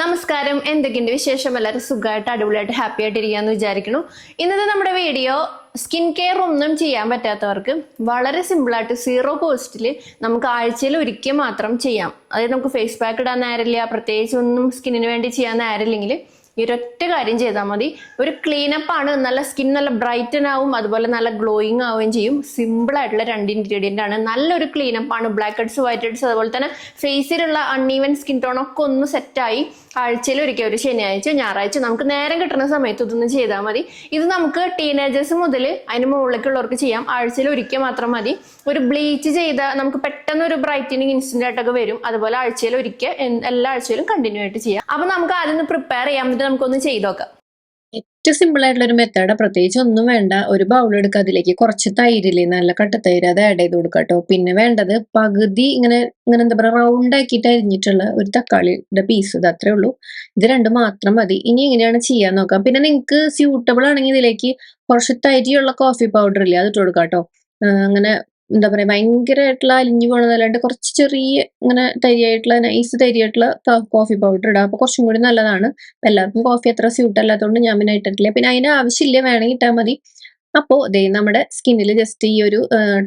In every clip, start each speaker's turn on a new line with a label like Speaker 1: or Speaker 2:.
Speaker 1: നമസ്കാരം. എന്തൊക്കെയുണ്ട് വിശേഷം? എല്ലാവരും സുഖമായിട്ട് അടിപൊളിയായിട്ട് ഹാപ്പി ആയിട്ട് ഇരിക്കാന്ന് വിചാരിക്കുന്നു. ഇന്നത്തെ നമ്മുടെ വീഡിയോ സ്കിൻ കെയർ ഒന്നും ചെയ്യാൻ പറ്റാത്തവർക്ക് വളരെ സിമ്പിളായിട്ട് സീറോ കോസ്റ്റിൽ നമുക്ക് ആഴ്ചയിൽ ഒരിക്കൽ മാത്രം ചെയ്യാം. അതായത് നമുക്ക് ഫേസ് പാക്ക് ഇടാൻ നേരമില്ല പ്രത്യേകിച്ച് ഒന്നും സ്കിന്നിന് വേണ്ടി ചെയ്യാൻ നേരമില്ലെങ്കിൽ ഈ ഒരൊറ്റ കാര്യം ചെയ്താൽ മതി. ഒരു ക്ലീനപ്പ് ആണ്. നല്ല സ്കിൻ നല്ല ബ്രൈറ്റൻ ആവും. അതുപോലെ നല്ല ഗ്ലോയിങ് ആവുകയും ചെയ്യും. സിമ്പിൾ ആയിട്ടുള്ള രണ്ട് ഇൻഗ്രീഡിയന്റ് ആണ്. നല്ലൊരു ക്ലീനപ്പ് ആണ്. ബ്ലാക്ക് ഹെഡ്സ് വൈറ്റ് ഹെഡ്സ് അതുപോലെ തന്നെ ഫേസിലുള്ള അൺഈവൻ സ്കിൻ ടോൺ ഒക്കെ ഒന്ന് സെറ്റായി ആഴ്ചയിൽ ഒരിക്കൽ ഒരു ശനിയാഴ്ച ഞായറാഴ്ച നമുക്ക് നേരം കിട്ടുന്ന സമയത്ത് ഇതൊന്ന് ചെയ്താൽ മതി. ഇത് നമുക്ക് ടീനേജേഴ്സ് മുതൽ അതിന് മുകളിലേക്കുള്ളവർക്ക് ചെയ്യാം. ആഴ്ചയിൽ ഒരിക്കൽ മാത്രം മതി. ഒരു ബ്ലീച്ച് ചെയ്ത നമുക്ക് പെട്ടെന്ന് ഒരു ബ്രൈറ്റനിങ് ഇൻസ്റ്റന്റ് ആയിട്ടൊക്കെ വരും. അതുപോലെ ആഴ്ചയിൽ ഒരിക്കൽ എല്ലാ ആഴ്ചയിലും കണ്ടിന്യൂ ആയിട്ട് ചെയ്യാം. അപ്പൊ നമുക്ക് ആദ്യം പ്രിപ്പയർ ചെയ്യാൻ നമുക്കൊന്ന് ചെയ്ത് നോക്കാം
Speaker 2: ഏറ്റവും സിമ്പിൾ ആയിട്ടുള്ള ഒരു മെത്തേഡ് പ്രത്യേകിച്ച് ഒന്നും വേണ്ട. ഒരു ബൗൾ എടുക്കുക അതിലേക്ക് കുറച്ച് തൈരില്ലേ നല്ല കട്ട തൈര് അത് ആഡ് ചെയ്ത് കൊടുക്കുക കേട്ടോ പിന്നെ വേണ്ടത് പകുതി ഇങ്ങനെ ഇങ്ങനെ എന്താ പറയുക റൗണ്ട് ആക്കിയിട്ട് അരിഞ്ഞിട്ടുള്ള ഒരു തക്കാളിയുടെ പീസ് ഇത് അത്രേ ഉള്ളൂ. ഇത് രണ്ട് മാത്രം മതി. ഇനി എങ്ങനെയാണ് ചെയ്യാൻ നോക്കാം. പിന്നെ നിങ്ങൾക്ക് സ്യൂട്ടബിൾ ആണെങ്കിൽ ഇതിലേക്ക് കുറച്ച് തരിയുള്ള കോഫി പൗഡർ ഇല്ലേ അത് ഇട്ട് കൊടുക്കാം കേട്ടോ അങ്ങനെ എന്താ പറയാ ഭയങ്കരമായിട്ടുള്ള അലിഞ്ഞു പോണതല്ലാണ്ട് കുറച്ച് ചെറിയ ഇങ്ങനെ തരിയായിട്ടുള്ള നൈസ് തരിയായിട്ടുള്ള കോഫി പൗഡർ ഇടാം. അപ്പൊ കുറച്ചും കൂടി നല്ലതാണ്. എല്ലാവർക്കും കോഫി അത്ര സ്യൂട്ട് അല്ലാത്തതുകൊണ്ട് ഞാൻ പിന്നെ ഇട്ടിട്ടില്ല. പിന്നെ അതിന് ആവശ്യമില്ല വേണമെങ്കിൽ ഇട്ടാൽ മതി. അപ്പോൾ ദേ നമ്മുടെ സ്കിന്നിൽ ജസ്റ്റ് ഈ ഒരു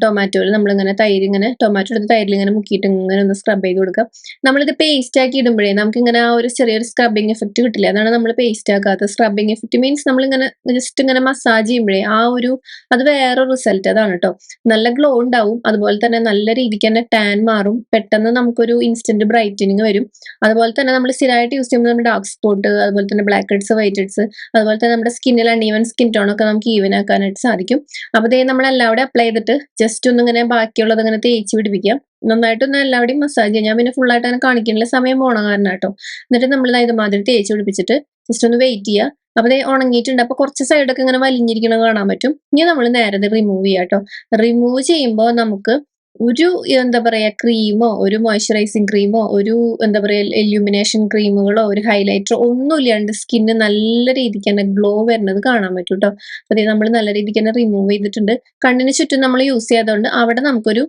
Speaker 2: ടൊമാറ്റോയിൽ നമ്മളിങ്ങനെ തൈര് ഇങ്ങനെ ടൊമാറ്റോ എടുത്ത് തൈരിൽ ഇങ്ങനെ മുക്കിയിട്ട് ഇങ്ങനെ ഒന്ന് സ്ക്രബ് ചെയ്ത് കൊടുക്കുക. നമ്മളിത് പേസ്റ്റ് ആക്കി ഇടുമ്പോഴേ നമുക്ക് ഇങ്ങനെ ആ ഒരു ചെറിയൊരു സ്ക്രബിങ് എഫക്റ്റ് കിട്ടില്ല. അതാണ് നമ്മൾ പേസ്റ്റ് ആക്കാത്ത സ്ക്രബിങ് എഫക്റ്റ് മീൻസ് നമ്മളിങ്ങനെ ജസ്റ്റ് ഇങ്ങനെ മസാജ് ചെയ്യുമ്പോഴേ ആ ഒരു അത് വേറെ റിസൾട്ട് അതാണ് കേട്ടോ നല്ല ഗ്ലോ ഉണ്ടാവും. അതുപോലെ തന്നെ നല്ല രീതിക്ക് തന്നെ ടാൻ മാറും. പെട്ടെന്ന് നമുക്കൊരു ഇൻസ്റ്റന്റ് ബ്രൈറ്റനിങ് വരും. അതുപോലെ തന്നെ നമ്മൾ സ്ഥിരമായിട്ട് യൂസ് ചെയ്യുമ്പോൾ നമ്മുടെ ഡാർക്ക് സ്പോട്ട് അതുപോലെ തന്നെ ബ്ലാക്ക് ഹെഡ്സ് വൈറ്റ് ഹെഡ്സ് അതുപോലെ തന്നെ നമ്മുടെ സ്കിന്നിൽ അൺ ഈവൻ സ്കിൻ ടോൺ ഒക്കെ നമുക്ക് ഈവൻ ആക്കാനായിട്ട് സാധിക്കും. അപ്പോൾ ദേ നമ്മൾ എല്ലാവരും അപ്ലൈ ചെയ്തിട്ട് ജസ്റ്റ് ഒന്ന് ഇങ്ങനെ ബാക്കിയുള്ളത് ഇങ്ങനെ തേച്ച് പിടിപ്പിക്കാം. നന്നായിട്ടൊന്ന് എല്ലാവരുടെയും മസാജ് ചെയ്യാം. ഞാൻ പിന്നെ ഫുള്ളായിട്ട് അങ്ങനെ കാണിക്കാനുള്ള സമയം പോണ കാരണം കേട്ടോ. എന്നിട്ട് നമ്മൾ ഇതുമാതിരി തേച്ച് പിടിപ്പിച്ചിട്ട് ജസ്റ്റ് ഒന്ന് വെയിറ്റ് ചെയ്യുക അപ്പൊ ദേ ഉണങ്ങിയിട്ടുണ്ട്. അപ്പൊ കുറച്ച് സൈഡൊക്കെ ഇങ്ങനെ വലിഞ്ഞിരിക്കണത് കാണാൻ പറ്റും. ഇനി നമ്മൾ നേരത്തെ റിമൂവ് ചെയ്യാം കേട്ടോ. റിമൂവ് ചെയ്യുമ്പോൾ നമുക്ക് ഒരു എന്താ പറയാ ക്രീമോ ഒരു മോയ്സ്ചറൈസിങ് ക്രീമോ ഒരു എന്താ പറയാ എല്യൂമിനേഷൻ ക്രീമുകളോ ഒരു ഹൈലൈറ്ററോ ഒന്നും ഇല്ലാണ്ട് സ്കിന്ന് നല്ല രീതിക്ക് തന്നെ ഗ്ലോ വരുന്നത് കാണാൻ പറ്റും കേട്ടോ അതായത് നമ്മൾ നല്ല രീതിക്ക് തന്നെ റിമൂവ് ചെയ്തിട്ടുണ്ട്. കണ്ണിന് ചുറ്റും നമ്മൾ യൂസ് ചെയ്യാത്തതുകൊണ്ട് അവിടെ നമുക്കൊരു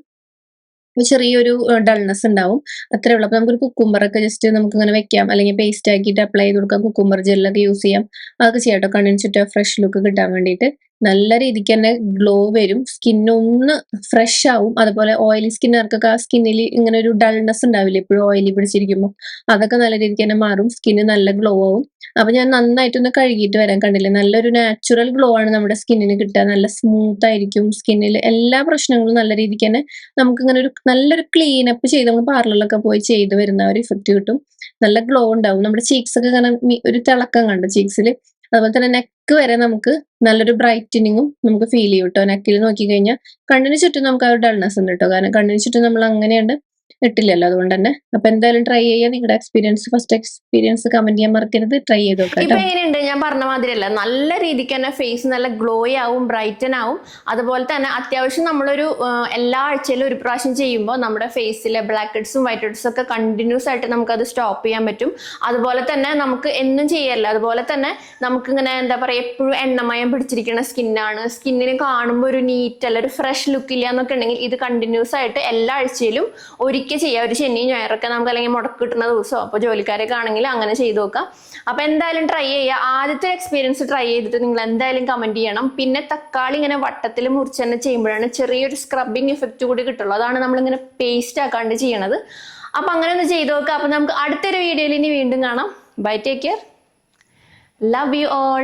Speaker 2: ചെറിയൊരു ഡൾനെസ് ഉണ്ടാവും. അത്രേ ഉള്ളൂ. അപ്പൊ നമുക്കൊരു കുക്കുംബർ ഒക്കെ ജസ്റ്റ് നമുക്ക് ഇങ്ങനെ വെക്കാം. അല്ലെങ്കിൽ പേസ്റ്റ് ആക്കിയിട്ട് അപ്ലൈ ചെയ്ത് കൊടുക്കാം. കുക്കുംബർ ജെല്ലൊക്കെ യൂസ് ചെയ്യാം. അതൊക്കെ ചെയ്യാം കേട്ടോ കണ്ണിന് ചുറ്റും ഫ്രഷ് ലുക്ക് കിട്ടാൻ വേണ്ടിയിട്ട്. നല്ല രീതിക്ക് തന്നെ ഗ്ലോ വരും. സ്കിൻ ഒന്ന് ഫ്രഷ് ആവും. അതുപോലെ ഓയിലി സ്കിന്നുകാർക്കൊക്കെ ആ സ്കിന്നിൽ ഇങ്ങനെ ഒരു ഡൾനെസ് ഉണ്ടാവില്ല? എപ്പോഴും ഓയിലി പിടിച്ചിരിക്കുമ്പോൾ അതൊക്കെ നല്ല രീതിക്ക് തന്നെ മാറും. സ്കിന്ന് നല്ല ഗ്ലോ ആവും. അപ്പൊ ഞാൻ നന്നായിട്ടൊന്ന് കഴുകിയിട്ട് വരാൻ കണ്ടില്ലേ? നല്ലൊരു നാച്ചുറൽ ഗ്ലോ ആണ് നമ്മുടെ സ്കിന്നിന് കിട്ടുക. നല്ല സ്മൂത്ത് ആയിരിക്കും സ്കിന്നിൽ എല്ലാ പ്രശ്നങ്ങളും നല്ല രീതിക്ക് തന്നെ നമുക്ക് ഇങ്ങനെ ഒരു നല്ലൊരു ക്ലീൻ അപ്പ് ചെയ്ത് നമ്മൾ പാർലറിലൊക്കെ പോയി ചെയ്ത് വരുന്ന ഒരു ഇഫക്റ്റ് കിട്ടും. നല്ല ഗ്ലോ ഉണ്ടാവും. നമ്മുടെ ചീക്സ് ഒക്കെ ഇങ്ങനെ ഒരു തിളക്കം കണ്ട്? ചീക്സിൽ അതുപോലെ തന്നെ നെക്ക് വരെ നമുക്ക് നല്ലൊരു ബ്രൈറ്റനിങ്ങും നമുക്ക് ഫീൽ ചെയ്യും കേട്ടോ നെക്കിൽ നോക്കി കഴിഞ്ഞാൽ കണ്ണിന് ചുറ്റും നമുക്ക് ആ ഒരു ഡൾനെസ് ഉണ്ട് കേട്ടോ കാരണം കണ്ണിന് ചുറ്റും നമ്മൾ അങ്ങനെയുണ്ട് ഇട്ടില്ലല്ലോ അതുകൊണ്ട് തന്നെ അപ്പൊ എന്തായാലും ട്രൈ ചെയ്യാം നിങ്ങളുടെ എക്സ്പീരിയൻസ് ഫസ്റ്റ് എക്സ്പീരിയൻസ് കമന്റ് ചെയ്യാൻ മറക്കരുത്. ട്രൈ ചെയ്ത് നോക്കാം
Speaker 1: ഞാൻ പറഞ്ഞ മാതിരിയല്ല. നല്ല രീതിക്ക് തന്നെ ഫേസ് നല്ല ഗ്ലോയി ആവും ബ്രൈറ്റൻ ആവും. അതുപോലെ തന്നെ അത്യാവശ്യം നമ്മളൊരു എല്ലാ ആഴ്ചയിലും ഒരു പ്രാവശ്യം ചെയ്യുമ്പോൾ നമ്മുടെ ഫേസിലെ ബ്ലാക്ക് ഹെഡ്സും വൈറ്റ് ഹെഡ്സും ഒക്കെ കണ്ടിന്യൂസ് ആയിട്ട് നമുക്ക് അത് സ്റ്റോപ്പ് ചെയ്യാൻ പറ്റും. അതുപോലെ തന്നെ നമുക്ക് എന്നും ചെയ്യല്ല. അതുപോലെ തന്നെ നമുക്ക് ഇങ്ങനെ എന്താ പറയുക എപ്പോഴും എണ്ണമയം പിടിച്ചിരിക്കുന്ന സ്കിന്നാണ് സ്കിന്നിന് കാണുമ്പോൾ ഒരു നീറ്റ് അല്ല ഒരു ഫ്രഷ് ലുക്ക് ഇല്ല എന്നൊക്കെ ഉണ്ടെങ്കിൽ ഇത് കണ്ടിന്യൂസ് ആയിട്ട് എല്ലാ ആഴ്ചയിലും ഒരിക്കൽ ചെയ്യാം. ഒരു ശനി ഞായറൊക്കെ നമുക്ക് അല്ലെങ്കിൽ മുടക്ക് കിട്ടുന്ന ദിവസമോ അപ്പോൾ ജോലിക്കാരൊക്കെ ആണെങ്കിൽ അങ്ങനെ ചെയ്ത് നോക്കാം. അപ്പോൾ എന്തായാലും ട്രൈ ചെയ്യുക. ആദ്യത്തെ എക്സ്പീരിയൻസ് ട്രൈ ചെയ്തിട്ട് നിങ്ങൾ എന്തായാലും കമന്റ് ചെയ്യണം. പിന്നെ തക്കാളി ഇങ്ങനെ വട്ടത്തിൽ മുറിച്ച് തന്നെ ചെയ്യുമ്പോഴാണ് ചെറിയൊരു സ്ക്രബിങ് എഫക്റ്റ് കൂടി കിട്ടുള്ളൂ. അതാണ് നമ്മളിങ്ങനെ പേസ്റ്റ് ആക്കാണ്ട് ചെയ്യണത്. അപ്പോൾ അങ്ങനെ ഒന്ന് ചെയ്ത് നോക്കാം. അപ്പോൾ നമുക്ക് അടുത്തൊരു വീഡിയോയിൽ ഇനി വീണ്ടും കാണാം. Bye take care love you all